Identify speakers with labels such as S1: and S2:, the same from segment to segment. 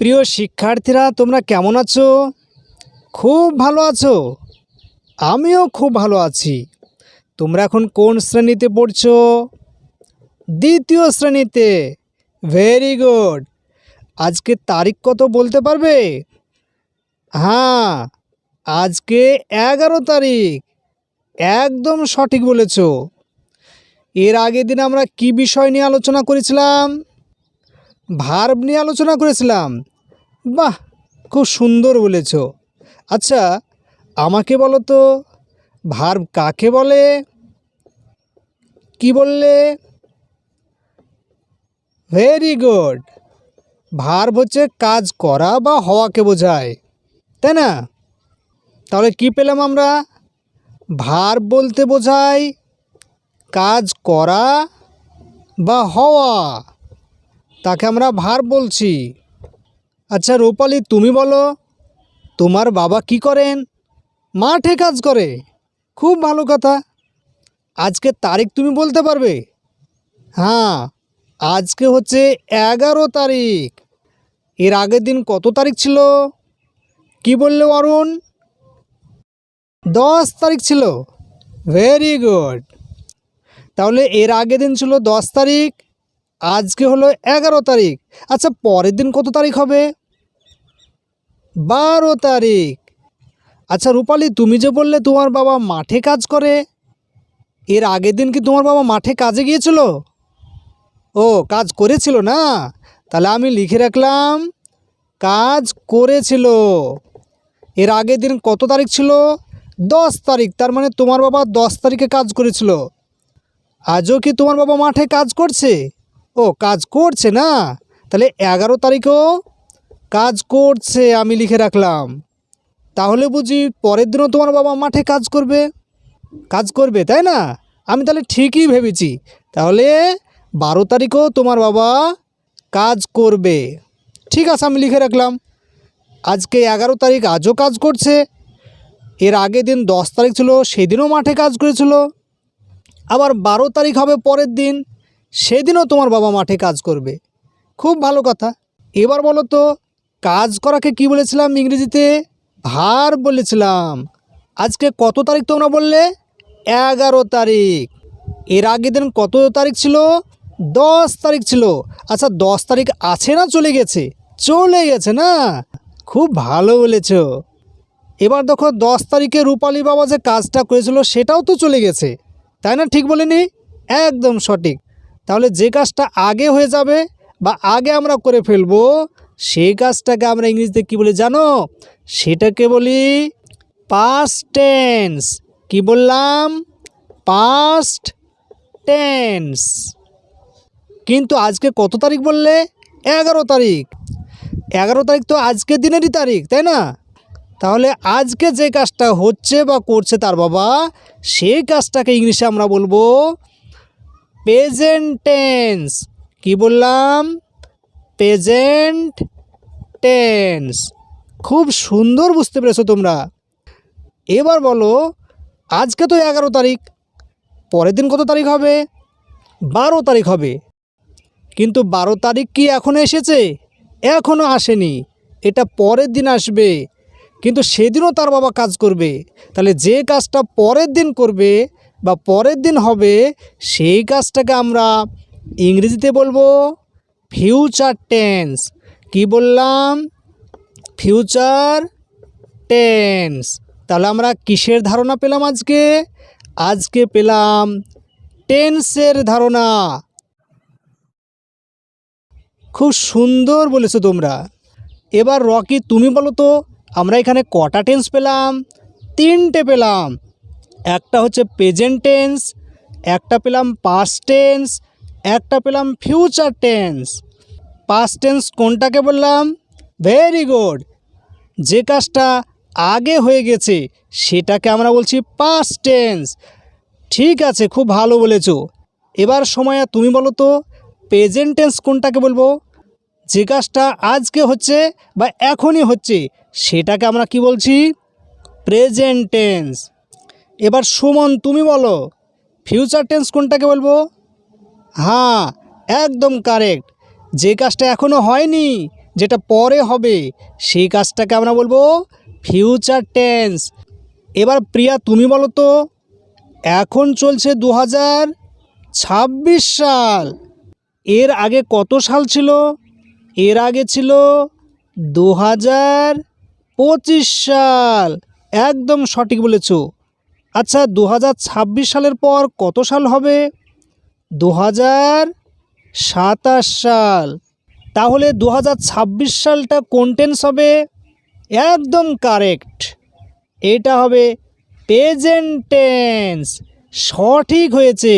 S1: প্রিয় শিক্ষার্থীরা, তোমরা কেমন আছো? খুব ভালো আছো? আমিও খুব ভালো আছি। তোমরা এখন কোন শ্রেণীতে পড়ছো? দ্বিতীয় শ্রেণীতে। ভেরি গুড আজকে তারিখ কত বলতে পারবে? হ্যাঁ আজকে এগারো তারিখ। একদম সঠিক বলেছ। এর আগের দিন আমরা কি বিষয় নিয়ে আলোচনা করেছিলাম? ভার্ব নিয়ে আলোচনা করেছিলাম। বাহ, খুব সুন্দর বলেছ। আচ্ছা আমাকে বলো তো, ভার্ব কাকে বলে? কি বললে? Very good. ভার্ব হচ্ছে কাজ করা বা হওয়াকে বোঝায়, তাই না? তাহলে কি পেলাম আমরা? ভার্ব বলতে বোঝায় কাজ করা বা হওয়া। তাকে আমরা ভার বলছি। আচ্ছা রূপালি, তুমি বলো, তোমার বাবা কি করেন? মাঠে কাজ করে। খুব ভালো কথা। আজকে তারিখ তুমি বলতে পারবে? হ্যাঁ আজকে হচ্ছে এগারো তারিখ। এর আগের দিন কত তারিখ ছিল? কি বললে অরুণ? দশ তারিখ ছিল। Very good. তাহলে এর আগের দিন ছিল দশ তারিখ। আজকে হলো এগারো তারিখ। আচ্ছা পরের দিন কত তারিখ হবে? বারো তারিখ। আচ্ছা রূপালি, তুমি যে বললে তোমার বাবা মাঠে কাজ করে, এর আগের দিন কি তোমার বাবা মাঠে কাজে গিয়েছিল? ও, কাজ করেছিল না? তাহলে আমি লিখে রাখলাম, কাজ করেছিল। এর আগের দিন কত তারিখ ছিল? দশ তারিখ, তার মানে তোমার বাবা দশ তারিখে কাজ করেছিল। আজও কি তোমার বাবা মাঠে কাজ করছে? ও, কাজ করছে না? তাহলে এগারো তারিখেও কাজ করছে আমি লিখে রাখলাম। তাহলে বুঝি পরের দিনও তোমার বাবা মাঠে কাজ করবে? কাজ করবে, তাই না? আমি তাহলে ঠিকই ভেবেছি। তাহলে বারো তারিখও তোমার বাবা কাজ করবে। ঠিক আছে, আমি লিখে রাখলাম। আজকে এগারো তারিখ আজও কাজ করছে। এর আগের দিন দশ তারিখ ছিল, সেদিনও মাঠে কাজ করেছিল। আবার বারো তারিখ হবে পরের দিন। সেদিনও তোমার বাবা মাঠে কাজ করবে। খুব ভালো কথা। এবার বলো তো, কাজ করাকে কি বলেছিলাম ইংরেজিতে? ভার বলেছিলাম। আজকে কত তারিখ তোমরা বললে? এগারো তারিখ। এর আগের দিন কত তারিখ ছিল? দশ তারিখ ছিল। আচ্ছা দশ তারিখ আছে না চলে গেছে? চলে গেছে না? খুব ভালো বলেছ। এবার দেখো, দশ তারিখে রূপালী বাবা যে কাজটা করেছিল, সেটাও তো চলে গেছে। তাই না? ঠিক বলিনি? একদম সঠিক। তাহলে যে কাজটা আগে হয়ে যাবে বা আগে আমরা করে ফেলব, সেই কাজটাকে আমরা ইংরেজিতে কি বলি জানো? সেটাকে বলি পাস্ট টেন্স কি বললাম? পাস্ট টেন্স কিন্তু আজকে কত তারিখ বললে? এগারো তারিখ। এগারো তারিখ তো আজকের দিনেরই তারিখ, তাই না? তাহলে আজকে যে কাজটা হচ্ছে বা করছে তার বাবা, সেই কাজটাকে ইংলিশে আমরা বলব প্রেজেন্ট টেন্স কি বললাম? প্রেজেন্ট টেন্স খুব সুন্দর বুঝতে পেরেছ তোমরা। এবার বলো, আজকে তো এগারো তারিখ, পরের দিন কত তারিখ হবে? বারো তারিখ হবে। কিন্তু বারো তারিখ কি এখনও এসেছে? এখনও আসেনি। এটা পরের দিন আসবে। কিন্তু সেদিনও তার বাবা কাজ করবে। তাহলে যে কাজটা পরের দিন করবে বা পরের দিন হবে, সেই কাজটাকে আমরা ইংরেজিতে বলব ফিউচার টেন্স কি বললাম? ফিউচার টেন্স তাহলে আমরা কিসের ধারণা পেলাম আজকে? আজকে পেলাম টেন্সের ধারণা। খুব সুন্দর বলেছ তোমরা। এবার রকি, তুমি বলো তো, আমরা এখানে কটা টেন্স পেলাম? তিনটে পেলাম। একটা হচ্ছে প্রেজেন্ট টেন্স একটা পেলাম পাস্ট টেন্স একটা পেলাম ফিউচার টেন্স পাস্ট টেন্স কোনটাকে বললাম? ভেরি গুড যে কাজটা আগে হয়ে গেছে, সেটাকে আমরা বলছি পাস্ট টেন্স ঠিক আছে, খুব ভালো বলেছ। এবার সময়া, তুমি বলো তো প্রেজেন্ট টেন্স কোনটাকে বলব? যে কাজটা আজকে হচ্ছে বা এখনই হচ্ছে, সেটাকে আমরা কি বলছি? প্রেজেন্ট টেন্স এবার সুমন, তুমি বলো ফিউচার টেন্স কোনটাকে বলব? হ্যাঁ একদম কারেক্ট যে কাজটা এখনও হয়নি, যেটা পরে হবে, সেই কাজটাকে আমরা বলব ফিউচার টেন্স এবার প্রিয়া, তুমি বলো তো, এখন চলছে দু ছাব্বিশ সাল। এর আগে কত সাল ছিল? এর আগে ছিল দু হাজার পঁচিশ সাল। একদম সঠিক বলেছ। আচ্ছা দু হাজার ছাব্বিশ সালের পর কত সাল হবে? দু সাতাশ সাল। তাহলে দু হাজার ছাব্বিশ সালটা কোন টেন্স হবে? একদম কারেক্ট এটা হবে প্রেজেন্ট টেন্স সঠিক হয়েছে।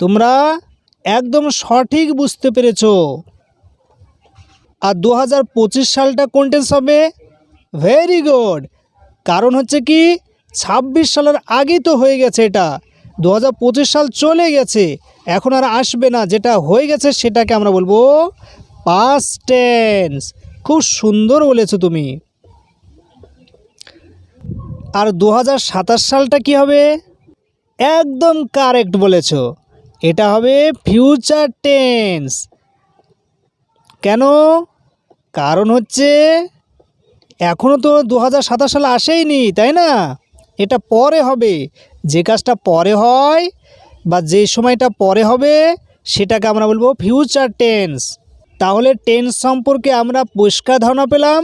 S1: তোমরা একদম সঠিক বুঝতে পেরেছ। আর দু হাজার পঁচিশ সালটা কোন টেন্স হবে? ভেরি গুড কারণ হচ্ছে কি? ছাব্বিশ সালের আগেই তো হয়ে গেছে এটা। দু হাজার পঁচিশ সাল চলে গেছে। এখন আর আসবে না। যেটা হয়ে গেছে সেটাকে আমরা বলব পাস্ট টেন্স খুব সুন্দর বলেছ তুমি। আর দু হাজার সাতাশ সালটা কি হবে? একদম কারেক্ট বলেছ। এটা হবে ফিউচার টেন্স কেন? কারণ হচ্ছে এখনও তো দু হাজার সাতাশ সাল আসেইনি, তাই না? এটা পরে হবে। যে কাজটা পরে হয় বা যে সময়টা পরে হবে, সেটাকে আমরা বলব ফিউচার টেন্স তাহলে টেন্স সম্পর্কে আমরা পরিষ্কার ধারণা পেলাম।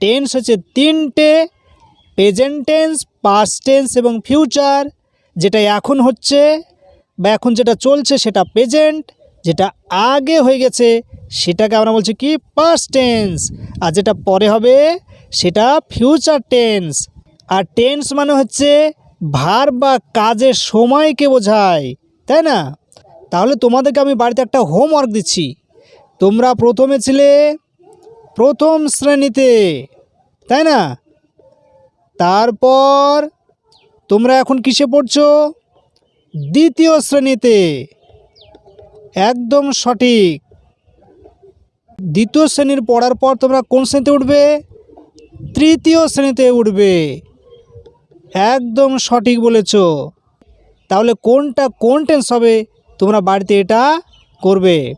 S1: টেন্স হচ্ছে তিনটে প্রেজেন্ট টেন্স পাস্ট টেন্স এবং ফিউচার যেটা এখন হচ্ছে বা এখন যেটা চলছে সেটা প্রেজেন্ট যেটা আগে হয়ে গেছে সেটাকে আমরা বলছি কি পাস্ট টেন্স আর যেটা পরে হবে সেটা ফিউচার টেন্স আর টেন্স মানে হচ্ছে ভার বা কাজের সময়কে বোঝায়, তাই না? তাহলে তোমাদেরকে আমি বাড়িতে একটা হোমওয়ার্ক দিচ্ছি। তোমরা প্রথমে ছিলে প্রথম শ্রেণীতে, তাই না? তারপর তোমরা এখন কিসে পড়ছো? দ্বিতীয় শ্রেণীতে। একদম সঠিক। দ্বিতীয় শ্রেণির পড়ার পর তোমরা কোন শ্রেণীতে উঠবে? তৃতীয় শ্রেণীতে উঠবে। একদম সঠিক বলেছ। তাহলে কোনটা, কোন টেন্স হবে? তোমরা বাড়িতে এটা করবে।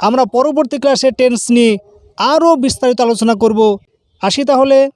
S1: আমরা পরবর্তী ক্লাসে টেন্স নিয়ে আরও বিস্তারিত আলোচনা করব। আসি তাহলে।